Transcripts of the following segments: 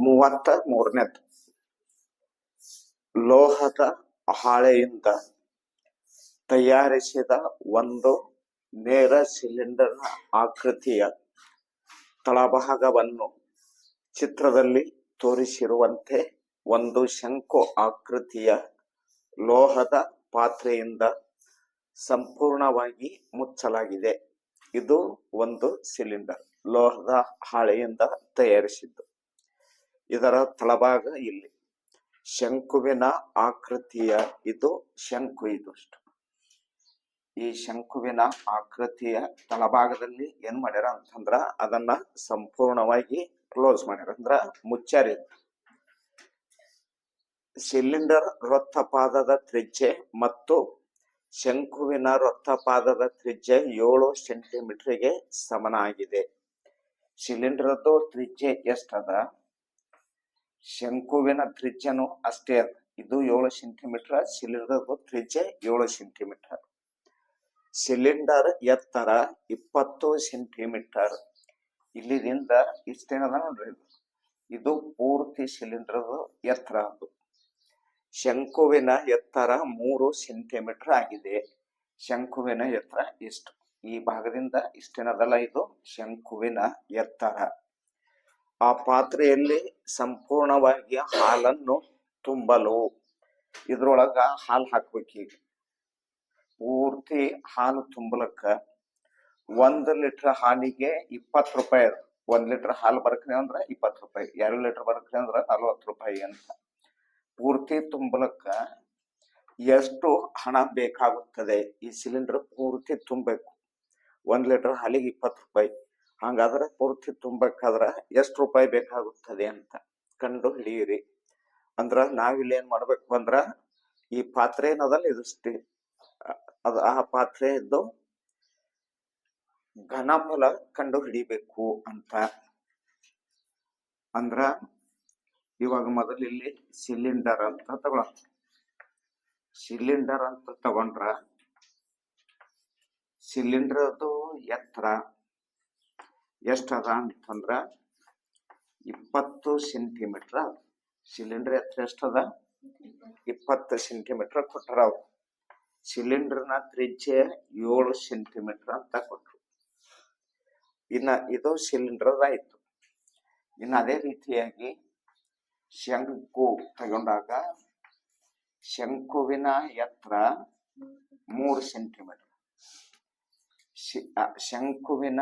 ಮೂವತ್ತ ಮೂರನೇದ್. ಲೋಹದ ಹಾಳೆಯಿಂದ ತಯಾರಿಸಿದ ಒಂದು ನೇರ ಸಿಲಿಂಡರ್ ಆಕೃತಿಯ ತಳಭಾಗವನ್ನು ಚಿತ್ರದಲ್ಲಿ ತೋರಿಸಿರುವಂತೆ ಒಂದು ಶಂಕು ಆಕೃತಿಯ ಲೋಹದ ಪಾತ್ರೆಯಿಂದ ಸಂಪೂರ್ಣವಾಗಿ ಮುಚ್ಚಲಾಗಿದೆ. ಇದು ಒಂದು ಸಿಲಿಂಡರ್ ಲೋಹದ ಹಾಳೆಯಿಂದ ತಯಾರಿಸಿದ್ದು. ಇದರ ತಳಭಾಗ ಇಲ್ಲಿ. ಶಂಕುವಿನ ಆಕೃತಿಯ ಇದು ಶಂಕು ಇದು ಈ ಶಂಕುವಿನ ಆಕೃತಿಯ ತಳಭಾಗದಲ್ಲಿ ಏನ್ ಮಾಡ್ಯಾರ ಅಂತಂದ್ರ ಅದನ್ನ ಸಂಪೂರ್ಣವಾಗಿ ಕ್ಲೋಸ್ ಮಾಡ್ಯಾರ. ಅಂದ್ರ ಮುಚ್ಚಾರ. ಸಿಲಿಂಡರ್ ವೃತ್ತಪಾದದ ತ್ರಿಜ್ಯೆ ಮತ್ತು ಶಂಕುವಿನ ವೃತ್ತಪಾದದ ತ್ರಿಜ್ಯೆ ಏಳು ಸೆಂಟಿಮೀಟರ್ಗೆ ಸಮನಾಗಿದೆ. ಸಿಲಿಂಡರ್ದು ತ್ರಿಜ್ಯೆ ಎಷ್ಟದ ಶಂಕುವಿನ ತ್ರಿಜ್ಯನು ಅಷ್ಟೇ. ಇದು ಏಳು ಸೆಂಟಿಮೀಟರ್ ಸಿಲಿಂಡರ್ ತ್ರಿಜ್ಯ ಏಳು ಸೆಂಟಿಮೀಟರ್ ಸಿಲಿಂಡರ್ ಎತ್ತರ ಇಪ್ಪತ್ತು ಸೆಂಟಿಮೀಟರ್ ಇಲ್ಲಿದಿಂದ ಇಷ್ಟೇನದ ನೋಡ್ರಿ ಇದು. ಇದು ಪೂರ್ತಿ ಸಿಲಿಂಡರ್ ಎತ್ತರ ಅದು. ಶಂಕುವಿನ ಎತ್ತರ ಮೂರು ಸೆಂಟಿಮೀಟರ್ ಆಗಿದೆ. ಶಂಕುವಿನ ಎತ್ತರ ಇಷ್ಟು ಈ ಭಾಗದಿಂದ ಇಷ್ಟೇನದಲ್ಲ ಇದು. ಶಂಕುವಿನ ಎತ್ತರ. ಆ ಪಾತ್ರೆಯಲ್ಲಿ ಸಂಪೂರ್ಣವಾಗಿ ಹಾಲನ್ನು ತುಂಬಲು. ಇದ್ರೊಳಗ ಹಾಲು ಹಾಕ್ಬೇಕೀಗ ಪೂರ್ತಿ ಹಾಲು ತುಂಬಲಕ್ಕ ಒಂದ್ ಲೀಟರ್ ಹಾಲಿಗೆ ಇಪ್ಪತ್ತು ರೂಪಾಯಿ ಅದು. ಒಂದ್ ಲೀಟರ್ ಹಾಲು ಬರಕ್ರಿ ಅಂದ್ರ ಇಪ್ಪತ್ತು ರೂಪಾಯಿ, ಎರಡು ಲೀಟರ್ ಬರಕ್ರಿ ಅಂದ್ರ ನಲ್ವತ್ತು ರೂಪಾಯಿ ಅಂತ. ಪೂರ್ತಿ ತುಂಬಲಕ್ಕ ಎಷ್ಟು ಹಣ ಬೇಕಾಗುತ್ತದೆ? ಈ ಸಿಲಿಂಡರ್ ಪೂರ್ತಿ ತುಂಬಬೇಕು. ಒಂದ್ ಲೀಟರ್ ಹಾಲಿಗೆ ಇಪ್ಪತ್ತು ರೂಪಾಯಿ. ಹಂಗಾದ್ರೆ ಪೂರ್ತಿ ತುಂಬಕ್ಕಾದ್ರೆ ಎಷ್ಟು ರೂಪಾಯಿ ಬೇಕಾಗುತ್ತದೆ ಅಂತ ಕಂಡು ಹಿಡಿಯಿರಿ. ಅಂದ್ರ ನಾವಿಲ್ಲಿ ಏನ್ ಮಾಡ್ಬೇಕು ಅಂದ್ರ ಈ ಪಾತ್ರೆ ಏನದಲ್ಲ ಇದು ಅದ ಆ ಪಾತ್ರೆ ಇದ್ದು ಘನಫಲ ಕಂಡು ಹಿಡಿಬೇಕು ಅಂತ. ಅಂದ್ರ ಇವಾಗ ಮೊದಲು ಇಲ್ಲಿ ಸಿಲಿಂಡರ್ ಅಂತ ತಗೊಳ, ಸಿಲಿಂಡರ್ ಅಂತ ತಗೊಂಡ್ರ ಸಿಲಿಂಡರ್ ಅದು ಎತ್ತರ ಎಷ್ಟದ ಅಂತಂದ್ರ ಇಪ್ಪತ್ತು ಸೆಂಟಿಮೀಟರ್ ಸಿಲಿಂಡರ್ ಎತ್ತರ ಎಷ್ಟದ ಇಪ್ಪತ್ತು ಸೆಂಟಿಮೀಟರ್ ಕೊಟ್ಟರ ಅವ್ರು ಸಿಲಿಂಡರ್ನ ತ್ರಿಜ್ಯ ಏಳು ಸೆಂಟಿಮೀಟರ್ ಅಂತ ಕೊಟ್ರು. ಇನ್ನ ಇದು ಸಿಲಿಂಡರ್ ಆಯ್ತು. ಇನ್ನು ಅದೇ ರೀತಿಯಾಗಿ ಶಂಕು ತಗೊಂಡಾಗ ಶಂಕುವಿನ ಎತ್ತರ ಮೂರು ಸೆಂಟಿಮೀಟರ್ ಶಂಕುವಿನ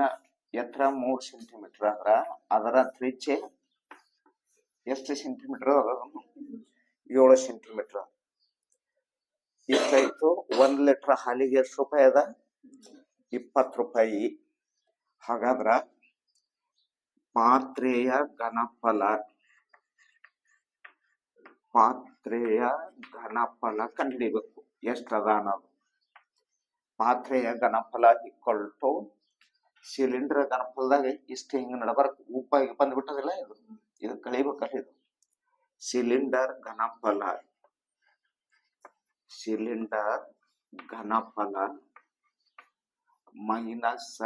ಎತ್ತರ ಮೂರು ಸೆಂಟಿಮೀಟರ್ ಆದ್ರ ಅದರ ತ್ರಿಚೆ ಎಷ್ಟು ಸೆಂಟಿಮೀಟರ್ ಏಳು ಸೆಂಟಿಮೀಟರ್ ಇಷ್ಟಾಯ್ತು, ಒಂದ್ ಲೀಟರ್ ಹಾಲಿಗೆ ಎಷ್ಟು ರೂಪಾಯಿ ಅದ? ಇಪ್ಪತ್ತು ರೂಪಾಯಿ. ಹಾಗಾದ್ರ ಪಾತ್ರೆಯ ಘನಫಲ ಪಾತ್ರೆಯ ಘನಫಲ ಕಂಡಿಬೇಕು ಎಷ್ಟದ ಅನ್ನೋದು. ಪಾತ್ರೆಯ ಘನಫಲ ಇಕ್ವಲ್ ಟು ಸಿಲಿಂಡರ್ ಘನಫಲದಾಗ ಇಷ್ಟು ಹಿಂಗ ನಡಬಾರ್ದು. ಉಪ್ಪಾಗಿ ಬಂದ್ಬಿಟ್ಟದಿಲ್ಲ ಇದು. ಇದು ಕಳಿಬೇಕಲ್ಲ ಇದು. ಸಿಲಿಂಡರ್ ಘನಫಲ. ಸಿಲಿಂಡರ್ ಘನಫಲ. ಮೈನಸ್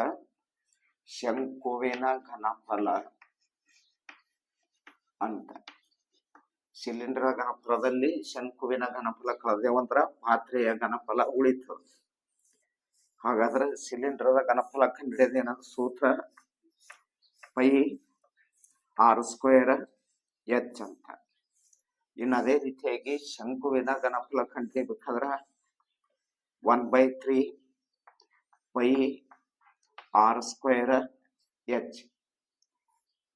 ಶಂಕುವಿನ ಘನಫಲ ಅಂತ. ಸಿಲಿಂಡರ್ ಘನಫಲದಲ್ಲಿ ಶಂಕುವಿನ ಘನಫಲ ಕಳೆದೇವಂದ್ರ ಪಾತ್ರೆಯ ಘನಫಲ ಉಳಿತು. ಹಾಗಾದ್ರೆ ಸಿಲಿಂಡರ್ದ ಘನಫಲ ಕಂಡಿಡಿಯೋದು ಏನಂದ್ರೆ ಸೂತ್ರ. ಪೈ ಆರ್ ಸ್ಕ್ವೇರ್ ಎಚ್ ಅಂತ. ಇನ್ನು ಅದೇ ರೀತಿಯಾಗಿ ಶಂಕುವಿನ ಘನಫಲ ಬೇಕಾದ್ರೆ one by three pi r square h.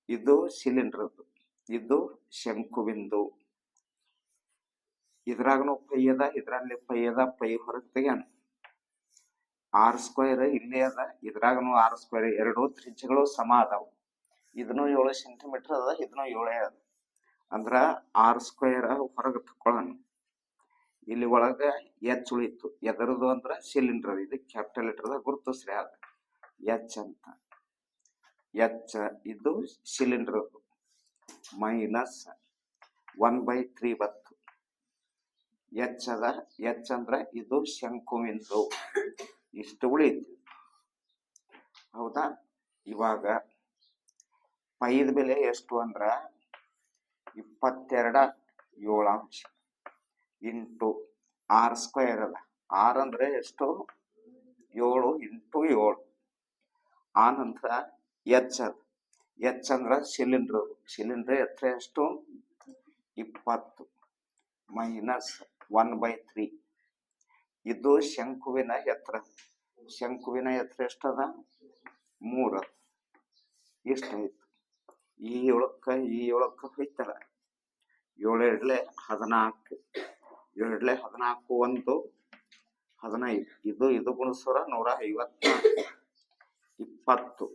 ಇದು ಸಿಲಿಂಡರ್ದು ಇದು ಶಂಕುವಿಂದು. ಇದ್ರಾಗನು ಪೈ ಅದ, ಇದ್ರಲ್ಲಿ ಪೈ ಅದ, ಪೈ ಹೊರಗೆ ತೆಗ್ಯಾನ ಆರ್ ಸ್ಕ್ವೇರ್ ಇಲ್ಲೇ ಅದ, ಇದ್ರಾಗನು ಆರ್ ಸ್ಕ್ವೇರ್ ಎರಡು ತ್ರಿಜ್ಯಗಳು ಸಮ ಅದಾವ. ಇದನ್ನು ಏಳು ಸೆಂಟಿಮೀಟರ್ ಅದ, ಇದನ್ನು ಏಳೇ ಅದ. ಅಂದ್ರ ಆರ್ ಸ್ಕ್ವೇರ್ ಹೊರಗೆ ತಕೊಳ್ಳೋಣ ಇಲ್ಲಿ ಒಳಗ ಎಚ್ ಉಳಿತು. ಎದರದು ಅಂದ್ರ ಸಿಲಿಂಡರ್ ಇದು ಕ್ಯಾಪಿಟಲ್ ಲೆಟರ್ದಾಗ ಗುರುತಿಸ್ರಿ ಅದ ಎಚ್ ಅಂತ. ಎಚ್ ಇದು cylinder minus one by three ಬತ್ತು. ಎಚ್ ಅದ ಎಚ್ ಅಂದ್ರ ಇದು ಶಂಕುವಿಂದು ಇಷ್ಟು ಉಳಿತು ಹೌದಾ? ಇವಾಗ ಪೈದ ಬೆಲೆ ಎಷ್ಟು ಅಂದ್ರ ಇಪ್ಪತ್ತೆರಡ ಏಳಾಂಶ ಇಂಟು ಆರ್ ಸ್ಕ್ವೇರ್ ಅದ. ಆರ್ ಅಂದ್ರೆ ಎಷ್ಟು? ಏಳು ಇಂಟು ಏಳು. ಆ ನಂತರ ಎಚ್ ಅದ. ಎಚ್ ಅಂದ್ರ ಸಿಲಿಂಡ್ರ್. ಸಿಲಿಂಡ್ರ್ ಎತ್ತರ ಎಷ್ಟು? ಇಪ್ಪತ್ತು. Minus one by three. ಇದು ಶಂಕುವಿನ ಎತ್ತರ. ಶಂಕುವಿನ ಎತ್ತರ ಎಷ್ಟದ? ಮೂರು. ಇಷ್ಟಾಯ್ತು ಈ ಏಳಕ್ಕೆ ಈ ಏಳಕ್ಕೆ ಹೋಯ್ತಾರ ಏಳು ಎರಡ್ಲೆ ಹದಿನಾಲ್ಕು. ಎರಡ್ಲೆ ಹದಿನಾಲ್ಕು ಒಂದು, ಹದಿನೈದು. ಇದು ಇದು ಗುಣಸೂರ ನೂರ ಐವತ್ನಾಲ್ಕು. ಇಪ್ಪತ್ತು.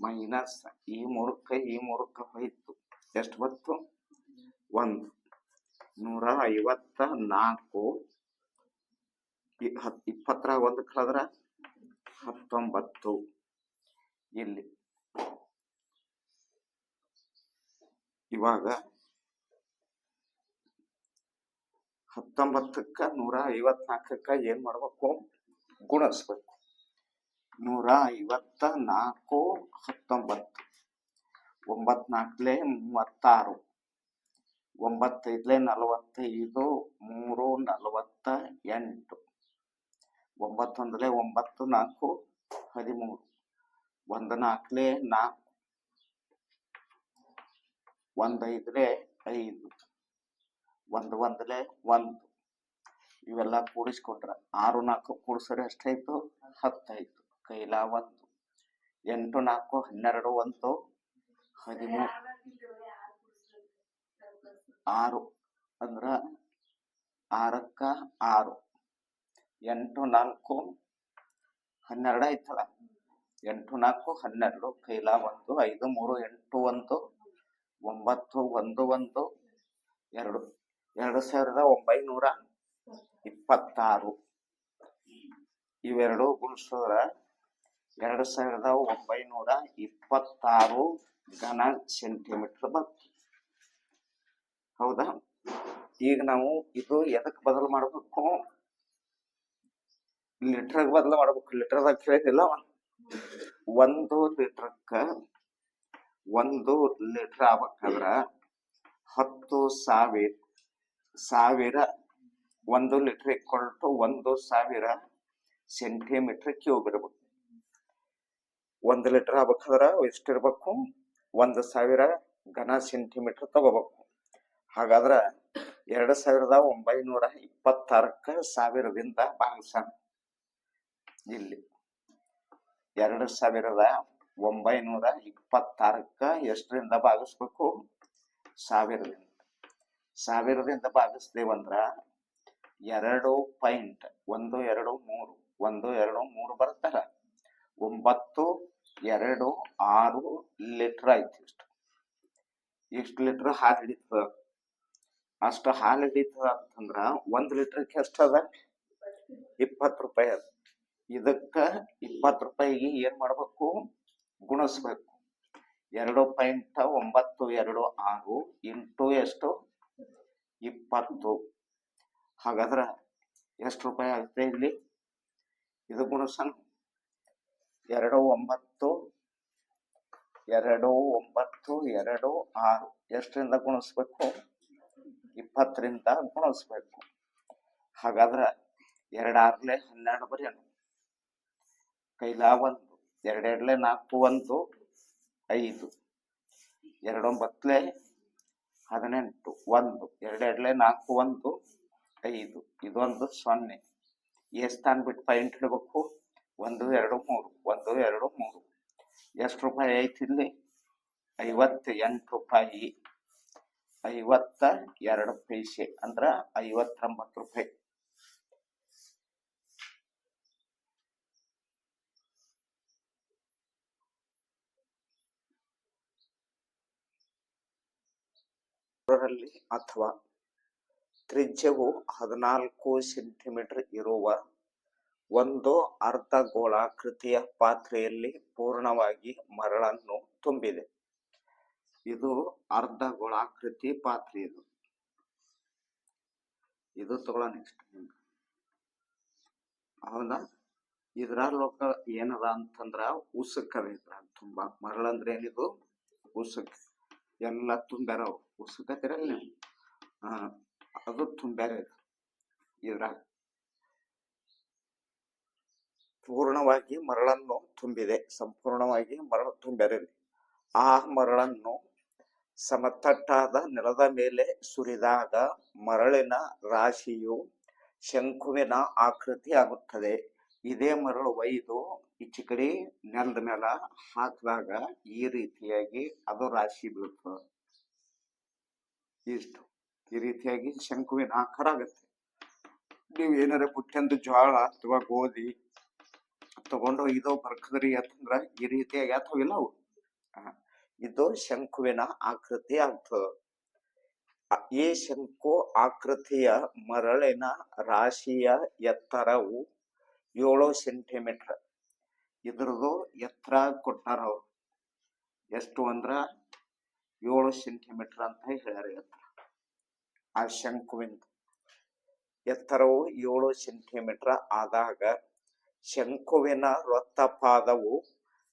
ಮೈನಸ್ ಈ ಮೂರಕ್ಕ ಈ ಮೂರಕ್ಕ ಹೋಯ್ತು. ಎಷ್ಟು ಬತ್ತು ಒಂದು. ನೂರ ಐವತ್ತ ನಾಲ್ಕು ಹತ್- ಇಪ್ಪತ್ತರಾಗ ಒಂದು ಕಳೆದ್ರ ಹತ್ತೊಂಬತ್ತು. ಇಲ್ಲಿ. ಇವಾಗ ಹತ್ತೊಂಬತ್ತಕ್ಕ ನೂರ ಐವತ್ನಾಲ್ಕಕ್ಕ ಏನ್ ಮಾಡ್ಬೇಕು? ಗುಣಿಸ್ಬೇಕು ನೂರ ಐವತ್ತ ನಾಲ್ಕು ಹತ್ತೊಂಬತ್ತು. ಒಂಬತ್ನಾಲ್ಕಲೆ ಮೂವತ್ತಾರು. ಒಂಬತ್ತೈದ್ಲೆ ನಲವತ್ತೈದು, ಮೂರು ನಲವತ್ತ ಎಂಟು. ಒಂಬತ್ತೊಂದಲೆ ಒಂಬತ್ತು ನಾಲ್ಕು ಹದಿಮೂರು. ಒಂದು ನಾಲ್ಕಲೆ ನಾಲ್ಕು. ಒಂದೈದ್ಲೆ ಐದು. ಒಂದು ಒಂದಲೆ ಒಂದು. ಇವೆಲ್ಲ ಕೂಡಿಸ್ಕೊಂಡ್ರ ಆರು ನಾಲ್ಕು ಕೂಡಿಸ್ರೆ ಎಷ್ಟಾಯ್ತು? ಹತ್ತಾಯ್ತು. ಕೈಲ ಒಂದು. ಎಂಟು ನಾಲ್ಕು ಹನ್ನೆರಡು ಒಂದು. ಹದಿಮೂರು. ಆರು ಅಂದ್ರ ಆರಕ್ಕ ಆರು. ಎಂಟು ನಾಲ್ಕು ಹನ್ನೆರಡು ಆಯ್ತಲ್ಲ ಎಂಟು ನಾಲ್ಕು ಹನ್ನೆರಡು, ಕೈಲ ಒಂದು, ಐದು ಮೂರು, ಎಂಟು ಒಂದು, ಒಂಬತ್ತು ಒಂದು ಒಂದು, ಎರಡು ಎರಡು ಸಾವಿರದ ಒಂಬೈನೂರ ಇಪ್ಪತ್ತಾರು. ಇವೆರಡು ಗುಣಿಸಿದ್ರ ಎರಡು ಸಾವಿರದ ಒಂಬೈನೂರ ಇಪ್ಪತ್ತಾರು ಘನ ಸೆಂಟಿಮೀಟರ್ ಬಂತು ಹೌದಾ? ಈಗ ನಾವು ಇದು ಎದಕ್ಕೆ ಬದಲು ಮಾಡ್ಬೇಕು? ಲೀಟರ್ಗೆ ಬದಲ ಮಾಡ್ಬೇಕು. ಲೀಟರ್ದಾಗ ಕೇಳಿದಿಲ್ಲ. ಒಂದು ಲೀಟರ್ಕ ಒಂದು ಲೀಟರ್ ಆಗ್ಬೇಕಾದ್ರ ಹತ್ತು ಸಾವಿರ ಸಾವಿರ ಒಂದು ಲೀಟರ್ ಇಕ್ವಲ್ ಟು ಒಂದು ಸಾವಿರ ಸೆಂಟಿಮೀಟರ್ ಕ್ಯೂಬ್ ಇರ್ಬೇಕು. ಒಂದು ಲೀಟರ್ ಆಗ್ಬೇಕಾದ್ರ ಎಷ್ಟಿರ್ಬೇಕು ಒಂದು ಸಾವಿರ ಘನ ಸೆಂಟಿಮೀಟರ್ ತಗೋಬೇಕು. ಹಾಗಾದ್ರ ಎರಡು ಸಾವಿರದ ಒಂಬೈನೂರ ಇಪ್ಪತ್ತಾರಕ್ಕ ಸಾವಿರದಿಂದ ಭಾಗಿಸೋಣ ಇಲ್ಲಿ ಎರಡು ಸಾವಿರದ ಒಂಬೈನೂರ ಇಪ್ಪತ್ತಾರಕ್ಕ ಎಷ್ಟರಿಂದ ಭಾಗಿಸ್ಬೇಕು? ಸಾವಿರದಿಂದ. ಸಾವಿರದಿಂದ ಭಾಗಿಸ್ದೇವಂದ್ರ ಎರಡು ಪಾಯಿಂಟ್ ಒಂದು ಎರಡು ಮೂರು, ಒಂದು ಎರಡು ಮೂರು ಬರುತ್ತಲ್ಲ? ಒಂಬತ್ತು ಎರಡು ಆರು ಲೀಟರ್ ಆಯ್ತು ಇಷ್ಟು. ಇಷ್ಟು ಲೀಟರ್ ಹಾಲು ಹಿಡಿತದ? ಅಷ್ಟು ಹಾಲು ಹಿಡಿತದ ಅಂತಂದ್ರ ಒಂದ್ ಎಷ್ಟು ಎಷ್ಟದ ಇಪ್ಪತ್ತು ರೂಪಾಯಿ ಅದ. ಇದಕ್ಕ ಇಪ್ಪತ್ತು ರೂಪಾಯಿಗೆ ಏನ್ ಮಾಡ್ಬೇಕು? ಗುಣಿಸ್ಬೇಕು. ಎರಡು ಪಾಯಿಂಟ್ ಒಂಬತ್ತು, ಎರಡು ಆರು ಇಂಟು ಎಷ್ಟು? ಇಪ್ಪತ್ತು. ಹಾಗಾದ್ರ ಎಷ್ಟು ರೂಪಾಯಿ ಆಗುತ್ತೆ ಇಲ್ಲಿ? ಇದು ಗುಣಸನ್ ಎರಡು ಒಂಬತ್ತು ಎರಡು ಒಂಬತ್ತು, ಎರಡು ಆರು. ಎಷ್ಟರಿಂದ ಗುಣಿಸ್ಬೇಕು? ಇಪ್ಪತ್ತರಿಂದ ಗುಣಿಸ್ಬೇಕು. ಹಾಗಾದ್ರ ಎರಡಾರ್ಲೆ ಹನ್ನೆರಡು ಬರೆಯೋಣ ಕೈಲ ಒಂದು ಎರಡೆರಡ್ಲೆ ನಾಲ್ಕು ಒಂದು, ಐದು, ಎರಡೊಂಬತ್ತಲೆ ಹದಿನೆಂಟು, ಒಂದು, ಎರಡೆರಡ್ಲೆ ನಾಲ್ಕು ಒಂದು, ಐದು, ಇದೊಂದು ಸೊನ್ನೆ. ಎಷ್ಟು ಸ್ಥಾನ ಬಿಟ್ಟು ಪಾಯಿಂಟ್ ಇಡಬೇಕು? ಒಂದು, ಎರಡು, ಮೂರು, ಒಂದು, ಎರಡು, ಮೂರು. ಎಷ್ಟು ರೂಪಾಯಿ ಐತಿ ಇಲ್ಲಿ? ಐವತ್ತ ಎಂಟು ರೂಪಾಯಿ. ಐವತ್ತ ಎರಡು ಪೈಸೆ ಅಂದ್ರೆ ಐವತ್ತೊಂಬತ್ತು ರೂಪಾಯಿ. ಅದರಲ್ಲಿ ಅಥವಾ ತ್ರಿಜ್ಯವು ಹದಿನಾಲ್ಕು ಸೆಂಟಿಮೀಟರ್ ಇರುವ ಒಂದು ಅರ್ಧ ಗೋಳಾಕೃತಿಯ ಪಾತ್ರೆಯಲ್ಲಿ ಪೂರ್ಣವಾಗಿ ಮರಳನ್ನು ತುಂಬಿದೆ. ಇದು ಅರ್ಧ ಗೋಳಾಕೃತಿ ಪಾತ್ರೆ ಇದು. ಇದು ತಗೊಳ ನೆಕ್ಸ್ಟ್ ಹೌದಾ? ಇದ್ರಲ್ಲೊಕ್ಕ ಏನದ ಅಂತಂದ್ರ ಉಸುಕ್ ಇದ್ರ ಇದ್ರಾಗ ತುಂಬಾ ಮರಳಂದ್ರೆ ಏನಿದು? ಉಸುಕ್. ಎಲ್ಲ ತುಂಬ್ಯಾರ ಅವು. ಅದು ತುಂಬ್ಯಾರ ಇದು. ಇದ್ರಾಗ. ಪೂರ್ಣವಾಗಿ ಮರಳನ್ನು ತುಂಬಿದೆ. ಸಂಪೂರ್ಣವಾಗಿ ಮರಳು ತುಂಬ್ಯಾರ ಆ ಮರಳನ್ನು ಸಮತಟ್ಟಾದ ನೆಲದ ಮೇಲೆ ಸುರಿದಾಗ ಮರಳಿನ ರಾಶಿಯು ಶಂಕುವಿನ ಆಕೃತಿ ಆಗುತ್ತದೆ. ಇದೇ ಮರಳು ಒಯ್ದು ಈಚೆ ಕಡೆ ನೆಲದ ಮೇಲೆ ಹಾಕಿದಾಗ ಈ ರೀತಿಯಾಗಿ ಅದು ರಾಶಿ ಬೀಳ್ತದೆ ಇಷ್ಟು. ಈ ರೀತಿಯಾಗಿ ಶಂಕುವಿನ ಆಕಾರ ಆಗುತ್ತೆ. ನೀವು ಏನಾರ ಪುಟ್ಟಂದು ಜ್ವಾಳ ಅಥವಾ ಗೋಧಿ ತಗೊಂಡು ಇದು ಬರ್ಕದ್ರಿ ಅಂತಂದ್ರ ಈ ರೀತಿಯಾಗಿ ಅಥವಿಲ್ಲ ಅವು? ಇದು ಶಂಕುವಿನ ಆಕೃತಿ ಆಗ್ತದೆ. ಈ ಶಂಕು ಆಕೃತಿಯ ಮರಳಿನ ರಾಶಿಯ ಎತ್ತರವು ಏಳು ಸೆಂಟಿಮೀಟರ್. ಇದ್ರದ್ದು ಎತ್ತರ ಕೊಟ್ಟಾರ ಅವ್ರು. ಎಷ್ಟು ಅಂದ್ರ ಏಳು ಸೆಂಟಿಮೀಟರ್ ಅಂತ ಹೇಳ್ಯಾರ ಎತ್ತರ. ಆ ಶಂಕುವಿನ ಎತ್ತರವು ಏಳು ಸೆಂಟಿಮೀಟರ್ ಆದಾಗ ಶಂಕುವಿನ ವೃತ್ತಪಾದವು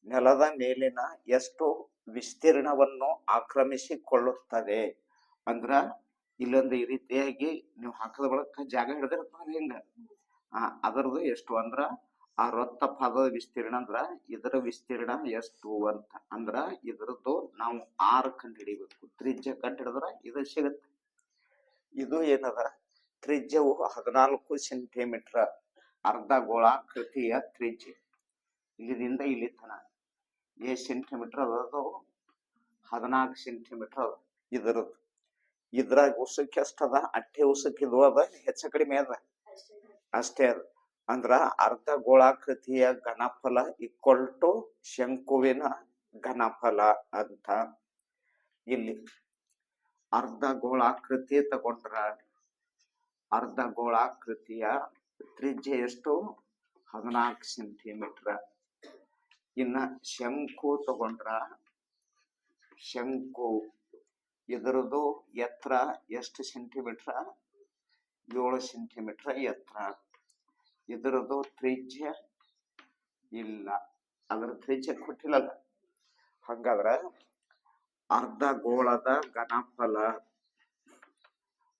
ನೆಲದ ಮೇಲಿನ ಎಷ್ಟು ವಿಸ್ತೀರ್ಣವನ್ನು ಆಕ್ರಮಿಸಿಕೊಳ್ಳುತ್ತದೆ ಅಂದ್ರ ಇಲ್ಲೊಂದು ಈ ರೀತಿಯಾಗಿ ನೀವು ಹಾಕದ ಬಳಕ ಜಾಗ ಹಿಡಿದಿರ್ತಾರ ಹಿಂಗ. ಆ ಅದರದ್ದು ಎಷ್ಟು ಅಂದ್ರ, ಆ ವೃತ್ತ ಪಾದದ ವಿಸ್ತೀರ್ಣ ಅಂದ್ರ ಇದರ ವಿಸ್ತೀರ್ಣ ಎಷ್ಟು ಅಂತ. ಅಂದ್ರ ಇದರದ್ದು ನಾವು ಆರು ಕಂಡು ಹಿಡಿಬೇಕು ತ್ರಿಜ್ಯ ಕಂಡು ಹಿಡಿದ್ರ ಇದು ಸಿಗತ್ತೆ. ಇದು ಏನದ? ತ್ರಿಜ್ಯವು ಹದಿನಾಲ್ಕು ಸೆಂಟಿಮೀಟರ್ ಅರ್ಧ ಗೋಳಾಕೃತಿಯ ತ್ರಿಜ್ಯ. ಇಲ್ಲಿದಿಂದ ಇಲ್ಲಿ ತನ. ಎಷ್ಟು ಸೆಂಟಿಮೀಟರ್ ಅದು ಹದಿನಾಲ್ಕು ಸೆಂಟಿಮೀಟರ್ ಅದ ಇದರದ್ದು. ಇದ್ರಾಗ ಉಸಕ್ಕೆ ಎಷ್ಟದ ಅಟ್ಟೆ ಉಸಕ್ಕೆ ಅದ, ಹೆಚ್ಚ ಕಡಿಮೆ ಅದ. ಅಷ್ಟೇ ಅದ ಅಂದ್ರ ಅರ್ಧ ಗೋಳಾಕೃತಿಯ ಘನಫಲ ಈಕ್ವಲ್ ಟು ಶಂಕುವಿನ ಘನಫಲ ಅಂತ ಇಲ್ಲಿ. ಅರ್ಧ ಗೋಳಾಕೃತಿ ತಗೊಂಡ್ರ ಅರ್ಧ ಗೋಳಾಕೃತಿಯ ತ್ರಿಜ್ಯ ಎಷ್ಟು? ಹದಿನಾಲ್ಕು ಸೆಂಟಿಮೀಟರ್. ಇನ್ನ ಶಂಕು ತಗೊಂಡ್ರ ಶಂಕು. ಇದರದು ಎತ್ತರ ಎಷ್ಟು ಸೆಂಟಿಮೀಟರ್? ಏಳು ಸೆಂಟಿಮೀಟರ್ ಎತ್ತರ. ಇದರದು ತ್ರಿಜ್ಯ ಇಲ್ಲ. ಅದ್ರ ತ್ರಿಜ್ಯ ಕೊಟ್ಟಿಲ್ಲಲ್ಲ. ಹಂಗಾದ್ರ ಅರ್ಧ ಗೋಳದ ಘನಫಲ,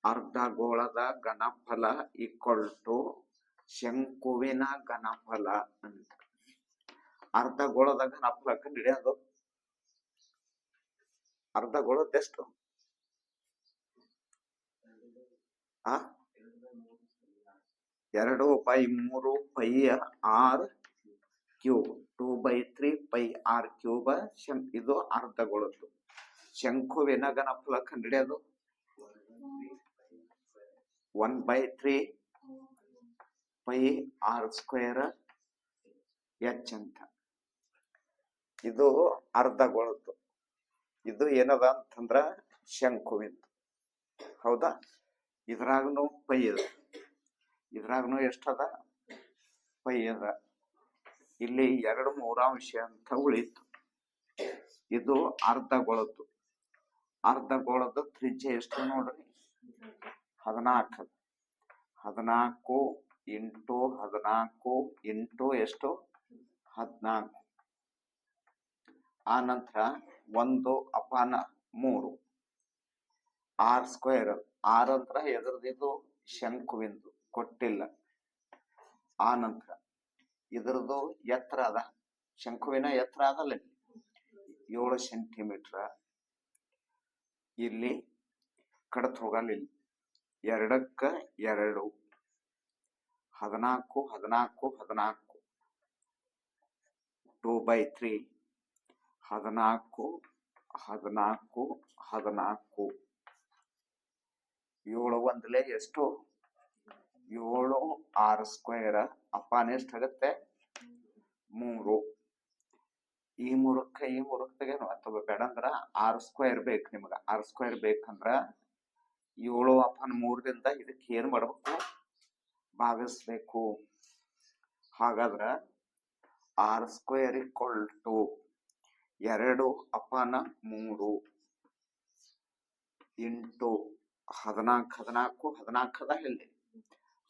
ಅರ್ಧ ಗೋಳದ ಘನಫಲ ಈಕ್ವಲ್ ಟು ಶಂಕುವಿನ ಘನಫಲ ಅಂತ. ಅರ್ಧ ಗೋಳದ ಘನಫಲ ಕಂಡಿಡಿಯೋದು ಅರ್ಧ ಗೋಳದ ಎಷ್ಟು ಆ? ಎರಡು ಬೈ ಮೂರು pi r cube, two by three pi r cube ಶಂ, ಇದು ಅರ್ಧ ಗೋಳದ್ದು ಶಂಕುವಿನ ಘನಫಲ ಕಂಡಿಡಿಯೋದು one by three pi r square h ಅಂತ. ಇದು ಅರ್ಧ ಗೋಳದ್ದು ಇದು ಏನದ ಅಂತಂದ್ರ ಶಂಕುವಿನ ಹೌದಾ? ಇದ್ರಾಗನು ಪೈ ಅದ. ಇದ್ರಾಗನು ಎಷ್ಟದ ಪೈ ಅದ. ಇಲ್ಲಿ ಎರಡು ಮೂರಾಂಶ ಅಂತ ಉಳಿತು. ಇದು ಅರ್ಧ ಗೋಳದ್ದು ಅರ್ಧ ಗೋಳದ್ದು ತ್ರಿಜ್ಯ ಎಷ್ಟು ನೋಡ್ರಿ? ಹದಿನಾಲ್ಕು ಹದಿನಾಲ್ಕು ಎಂಟು ಹದಿನಾಲ್ಕು ಎಂಟು ಎಷ್ಟು? ಹದಿನಾಲ್ಕು ಆ ನಂತರ ಒಂದು ಅಪಾನ ಮೂರು. ಆರ್ ಸ್ಕ್ವೇರ್ ಆರ್ ಅಂತರ ಎದ್ರದಿದು ಶಂಕುವಿಂದು, ಕೊಟ್ಟಿಲ್ಲ. ಆನಂತರ ಇದರದು ಎತ್ತರ ಅದ. ಶಂಕುವಿನ ಎತ್ತರ ಅದಲ್ಲ ಏಳು ಸೆಂಟಿಮೀಟರ್ ಇಲ್ಲಿ ಕಡತ್ ಹೋಗಲಿಲ್ಲ ಎರಡಕ್ಕ ಎರಡು. ಹದಿನಾಲ್ಕು ಹದಿನಾಲ್ಕು ಹದಿನಾಲ್ಕು. Two by three. ಹದಿನಾಲ್ಕು ಹದಿನಾಲ್ಕು ಹದಿನಾಲ್ಕು. ಏಳು ಒಂದಲೇ ಎಷ್ಟು? ಏಳು ಆರು ಸ್ಕ್ವೇರ್ ಅಪಾನ ಎಷ್ಟಾಗತ್ತೆ ಮೂರು. ಈ ಮೂರಕ್ಕ ಈ ಮೂರಕ್ಕೆ ಅಥವಾ ಬೇಡ ಅಂದ್ರ ಆರ್ ಸ್ಕ್ವೇರ್ ಬೇಕು ನಿಮ್ಗೆ. ಆರ್ ಸ್ಕ್ವೇರ್ ಬೇಕಂದ್ರ ಏಳು ಅಪಾನ್ ಮೂರರಿಂದ ಇದಕ್ಕೆ ಏನ್ ಮಾಡಬೇಕು? ಭಾಗಿಸ್ಬೇಕು. ಹಾಗಾದ್ರ ಆರ್ ಸ್ಕ್ವೇರ್ ಇಕ್ವಲ್ ಟು ಎರಡು ಅಪಾನ ಮೂರು. ಇಂಟು ಹದಿನಾಲ್ಕು ಹದಿನಾಲ್ಕು ಹದಿನಾಲ್ಕು ಅದ ಇಲ್ಲಿ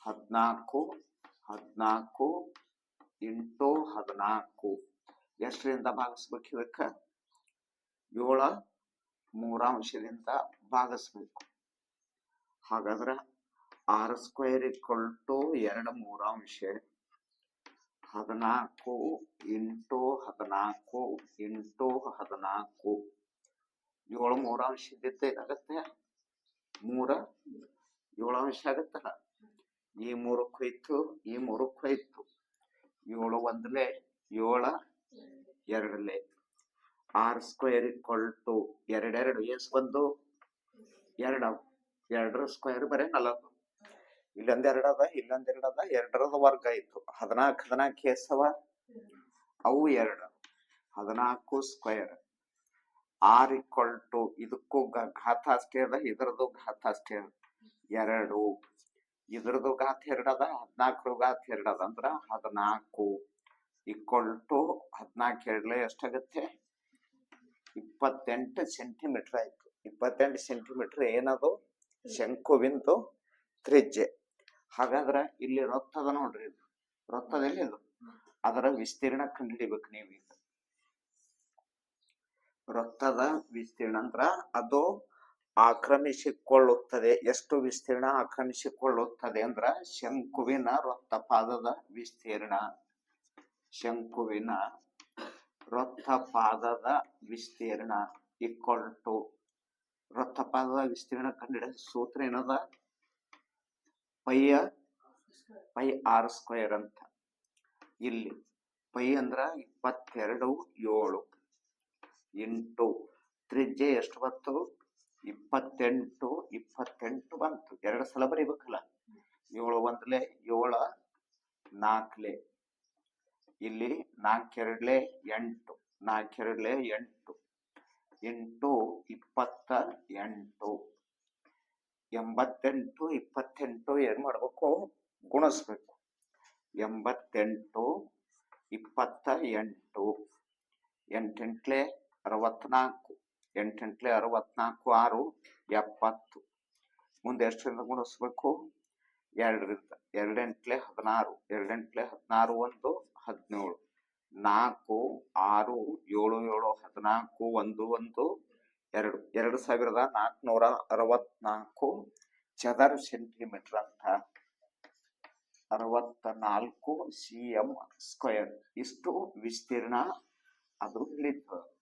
ಹದಿನಾಲ್ಕು ಹದಿನಾಲ್ಕು ಎಂಟು ಹದಿನಾಲ್ಕು. ಎಷ್ಟರಿಂದ ಭಾಗಿಸ್ಬೇಕು ಇದಕ್ಕೆ? ಏಳ ಮೂರಾಂಶದಿಂದ ಭಾಗಿಸ್ಬೇಕು. ಹಾಗಾದ್ರೆ ಆರ್ ಸ್ಕ್ವೇರ್ ಇಕ್ವಲ್ ಟು ಎರಡು ಮೂರಾಂಶ ಹದಿನಾಲ್ಕು ಎಂಟು ಹದಿನಾಲ್ಕು ಎಂಟು ಹದಿನಾಲ್ಕು. ಏಳು ಮೂರಾಂಶ ಇದ್ದಿದ್ದು ಏನಾಗತ್ತೆ? ಮೂರ ಏಳು ಅಂಶ ಆಗತ್ತಲ್ಲ? ಈ ಮೂರಕ್ಕೆ ಹೋಯ್ತು ಈ ಮೂರಕ್ಕೆ ಹೋಯ್ತು ಏಳು ಒಂದ್ಲೆ ಏಳ ಎರಡಲೆ. ಆರ್ ಸ್ಕ್ವೇರ್ ಇಕ್ವಲ್ ಟು ಎರಡೆರಡು ಎಸ್ ಒಂದು, ಎರಡು. ಎರಡರ ಸ್ಕ್ವೇರ್ ಬರೀ ನಲವತ್ತು ಇಲ್ಲೊಂದ್ ಎರಡದ ಅದ, ಇಲ್ಲೊಂದ್ ಎರಡು ಅದ, ಎರಡರದ ವರ್ಗ ಆಯ್ತು ಹದಿನಾಲ್ಕು ಹದಿನಾಲ್ಕು ಅವ ಅವು ಎರಡು. ಹದಿನಾಲ್ಕು ಸ್ಕ್ವೇರ್ ಆರ್ ಈಕ್ವಲ್ ಟು ಇದಕ್ಕೂ ಘಾತ ಅಷ್ಟೇ ಅದ ಇದರದು ಘಾತ ಅಷ್ಟೇ ಅದ. ಎರಡು, ಇದ್ರದ್ದು ಘಾತ ಎರಡು ಅದ, ಹದಿನಾಲ್ಕರ ಘಾತ ಎರಡು ಅದ. ಅಂದ್ರ ಹದಿನಾಲ್ಕು ಈಕ್ವಲ್ ಟು ಹದಿನಾಲ್ಕು ಎರಡ್ಲೆ ಎಷ್ಟಾಗತ್ತೆ? ಇಪ್ಪತ್ತೆಂಟು ಸೆಂಟಿಮೀಟರ್ ಆಯ್ತು. ಇಪ್ಪತ್ತೆಂಟು ಸೆಂಟಿಮೀಟರ್ ಏನದು? ಶಂಕುವಿಂದು ತ್ರಿಜ್ಯೆ. ಹಾಗಾದ್ರೆ ಇಲ್ಲಿ ರೊತ್ತದ ನೋಡ್ರಿ ಇದು. ರೊತ್ತದಲ್ಲಿ ಇದು ಅದರ ವಿಸ್ತೀರ್ಣ ಕಂಡುಹಿಡಿಬೇಕು ನೀವು ಈಗ ವೃತ್ತದ ವಿಸ್ತೀರ್ಣ ಅಂದ್ರ ಅದು ಆಕ್ರಮಿಸಿಕೊಳ್ಳುತ್ತದೆ. ಎಷ್ಟು ವಿಸ್ತೀರ್ಣ ಆಕ್ರಮಿಸಿಕೊಳ್ಳುತ್ತದೆ ಅಂದ್ರ ಶಂಕುವಿನ ವೃತ್ತಪಾದದ ವಿಸ್ತೀರ್ಣ. ಶಂಕುವಿನ ವೃತ್ತಪಾದದ ವಿಸ್ತೀರ್ಣ ಈಕ್ವಲ್ ಟು ವೃತ್ತಪಾದದ ವಿಸ್ತೀರ್ಣ ಕಂಡಿಡ ಸೂತ್ರ ಏನದ? ಪೈ ಪೈ ಆರ್ ಸ್ಕ್ವೇರ್ ಅಂತ. ಇಲ್ಲಿ ಪೈ ಅಂದ್ರ ಇಪ್ಪತ್ತೆರಡು ಏಳು. ಇಂಟು ತ್ರಿಜ್ಯ ಎಷ್ಟು ಬಂತು ಇಪ್ಪತ್ತೆಂಟು ಇಪ್ಪತ್ತೆಂಟು ಬಂತು. ಎರಡು ಸಲ ಬರೀಬೇಕಲ್ಲ? ಏಳು ಒಂದ್ಲೆ, ಏಳ ನಾಲ್ಕಲೆ ಇಲ್ಲಿ ನಾಲ್ಕೆರಡ್ಲೆ, ಎಂಟು. ನಾಲ್ಕೆರಡ್ಲೆ, ಎಂಟು. ಎಂಟು, ಇಪ್ಪತ್ತ, ಎಂಟು. ಎಂಬತ್ತೆಂಟು, ಇಪ್ಪತ್ತೆಂಟು ಏನ್ ಮಾಡ್ಬೇಕು? ಗುಣಿಸ್ಬೇಕು. ಎಂಬತ್ತೆಂಟು, ಇಪ್ಪತ್ತ, ಎಂಟು. ಎಂಟೆಂಟ್ಲೆ? ಅರವತ್ನಾಲ್ಕು, ಎಂಟೆಂಟ್ಲೆ ಅರವತ್ನಾಲ್ಕು, ಆರು, ಎಪ್ಪತ್ತು. ಮುಂದೆ ಎಷ್ಟರಿಂದ ಗುಣಿಸ್ಬೇಕು? ಎರಡರಿಂದ, ಎರಡೆಂಟ್ಲೆ ಹದಿನಾರು ಎರಡೆಂಟ್ಲೆ ಹದಿನಾರು ಒಂದು, ಹದಿನೇಳು. ನಾಲ್ಕು, ಆರು, ಏಳು ಏಳು, ಹದಿನಾಲ್ಕು, ಒಂದು ಒಂದು, ಎರಡು. ಎರಡು ಸಾವಿರದ ನಾಲ್ಕುನೂರ ಅರವತ್ನಾಲ್ಕು ಚದರ ಸೆಂಟಿಮೀಟರ್ ಅಂತ. ಅರವತ್ತ ನಾಲ್ಕು ಸಿ ಎಂ ಸ್ಕ್ವೇರ್. ಇಷ್ಟು ವಿಸ್ತೀರ್ಣ ಅದು ಹಿಡಿತದ